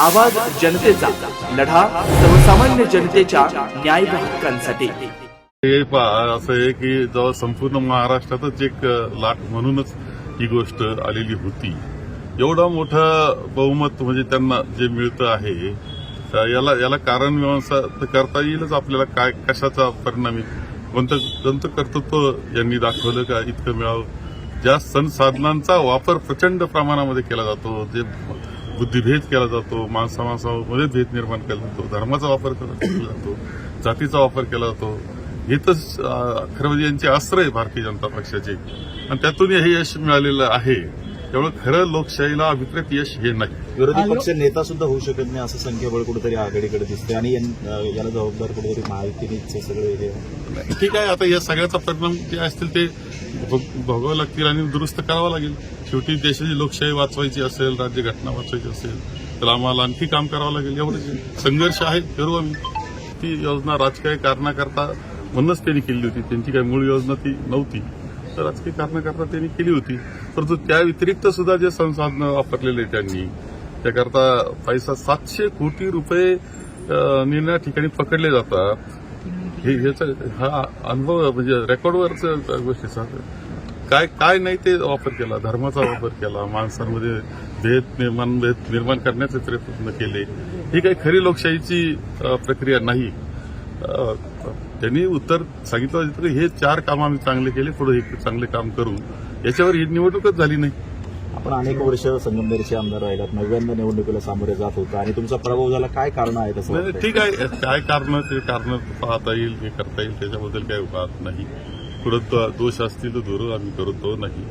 आवाज जनतेचा लढा सर्वसामान्य जनतेच्या न्याय हक्कांसाठी. हे असं आहे की जेव्हा संपूर्ण महाराष्ट्रातच एक लाट म्हणूनच ही गोष्ट आलेली होती. एवढा मोठा बहुमत म्हणजे त्यांना जे मिळतं आहे याला याला कारण मीमांसा तर करता येईलच आपल्याला. काय कशाचा परिणाम कोणतं कोणतं कर्तृत्व यांनी दाखवलं का इतकं मिळावं? ज्या संसाधनांचा वापर प्रचंड प्रमाणामध्ये केला जातो जे बुद्धिभेद केला जातो माणसा माणसामध्ये भेद निर्माण केला जातो धर्माचा वापर केला जातो जातीचा वापर केला जातो. हे तर खरं म्हणजे यांचे अस्त्र आहे भारतीय जनता पक्षाचे. आणि त्यातून हे यश मिळालेलं आहे. त्यामुळे खरं लोकशाहीला अभिप्रेत यश हे नाही. विरोधी पक्ष नेता सुद्धा होऊ शकत नाही असं संख्याबळ कुठेतरी आघाडीकडे दिसते आणि याला जबाबदार कुठेतरी महायुतीनेच सगळे हे ठीक आहे आता या सगळ्याचा परिणाम जे असतील ते भोगावं लागतील आणि दुरुस्त करावं लागेल. शेवटी देशाची लोकशाही वाचवायची असेल राज्यघटना वाचवायची असेल तर आम्हाला आणखी काम करावं लागेल एवढंच. संघर्ष आहे करू आम्ही. ती योजना राजकीय कारणाकरता म्हणूनच त्यांनी केली होती. त्यांची काही मूळ योजना ती नव्हती. तर राजकीय कारणाकरता त्यांनी केली होती. परंतु त्या व्यतिरिक्त सुद्धा जे संसाधनं वापरलेले त्यांनी त्याकरता पैसा सातशे कोटी रुपये निर्णया ठिकाणी पकडले जातात. हे ह्याचा हा अनुभव म्हणजे रेकॉर्डवरच गोष्टी सांगतात काय काय नाही ते वापर केला धर्माचा वापर केला माणसांमध्ये भेद निर्माण भेद निर्माण करण्याचे प्रयत्न केले. ही काही खरी लोकशाहीची प्रक्रिया नाही. त्यांनी उत्तर सांगितलं हे चार काम आम्ही चांगले केले पुढे हे चांगले काम करू. याच्यावर ही निवडणूकच झाली नाही. आपण अनेक वर्ष संगमनेरचे आमदार राहिलात. नव्याण्णव निवडणुकीला सामोरे जात होता. आणि तुमचा पराभव झाला. काय कारण आहे तसं नाही, वाटतंय? ठीक आहे. काय कारण ते कारण पाहता येईल हे करता येईल. त्याच्याबद्दल काही वाद नाही. पुढे दो- दोष असतील तर दूर आम्ही करतो नाही.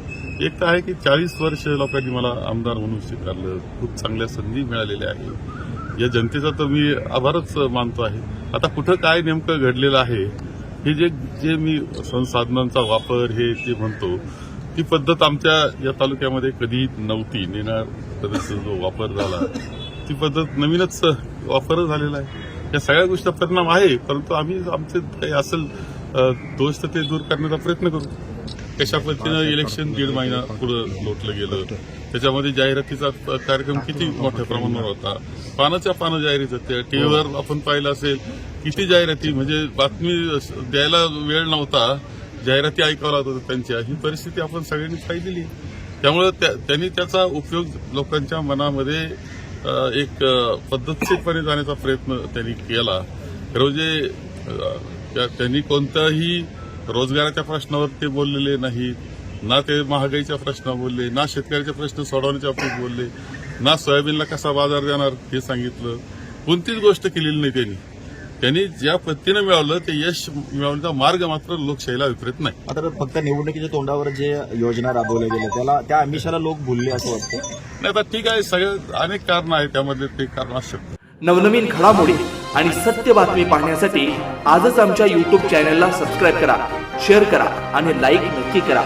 एक तर आहे की चाळीस वर्ष लोकांनी मला आमदार म्हणून स्वीकारलं. खूप चांगल्या संधी मिळालेल्या आहे या जनतेचा तर मी आभारच मानतो आहे. आता कुठं काय नेमकं घडलेलं आहे हे जे जे मी संसाधनांचा वापर हे जे म्हणतो ती पद्धत आमच्या या तालुक्यामध्ये कधी नव्हती. नेणार पद्धतीचा जो वापर झाला ती पद्धत नवीनच वापर झालेला आहे. या सगळ्या गोष्टी परिणाम आहे परंतु आम्ही आमचे काही असेल दोष तर ते दूर करण्याचा प्रयत्न करू. कशा पद्धतीनं इलेक्शन दीड महिना पुढे लोटलं गेलं त्याच्यामध्ये जाहिरातीचा कार्यक्रम किती मोठ्या प्रमाणावर होता? पानाच्या पानं जाहिरात होत्या टीव्हीवर आपण पाहिलं असेल किती जाहिराती म्हणजे बातमी द्यायला वेळ नव्हता. जाहिराती ऐकावं लागत होत्या त्यांच्या ही परिस्थिती आपण सगळ्यांनी पाहिलेली त्यामुळे त्या- त्यांनी त्याचा उपयोग लोकांच्या मनामध्ये एक पद्धतशीरपणे जाण्याचा प्रयत्न त्यांनी केला. खरं म्हणजे, त्या- त्यांनी कोणत्याही रोजगाराच्या प्रश्नावर ते बोललेले नाहीत. ना ते महागाईच्या प्रश्न बोलले ना शेतकऱ्याचे प्रश्न सोडवण्याच्या बाबतीत बोलले ना सोयाबीनला कसा बाजार देणार हे सांगितलं. कोणतीच गोष्ट केलेली नाही त्यांनी. त्यांनी ज्या पद्धतीनं मिळवलं ते यश मिळवण्याचा मार्ग मात्र लोकशाहीला विपरीत नाही. आता फक्त निवडणुकीच्या तोंडावर जे योजना राबवल्या गेल्या त्याला त्या आमिषाला लोक भुलले असं वाटतं. नाही आता ठीक आहे सगळे अनेक कारण आहेत त्यामध्ये ते कारण असू शकतं नवनवीन घडामोडी आणि सत्य बातमी पाहण्यासाठी आजच आमच्या युट्यूब चॅनलला सबस्क्राईब करा शेअर करा आणि लाईक नक्की करा.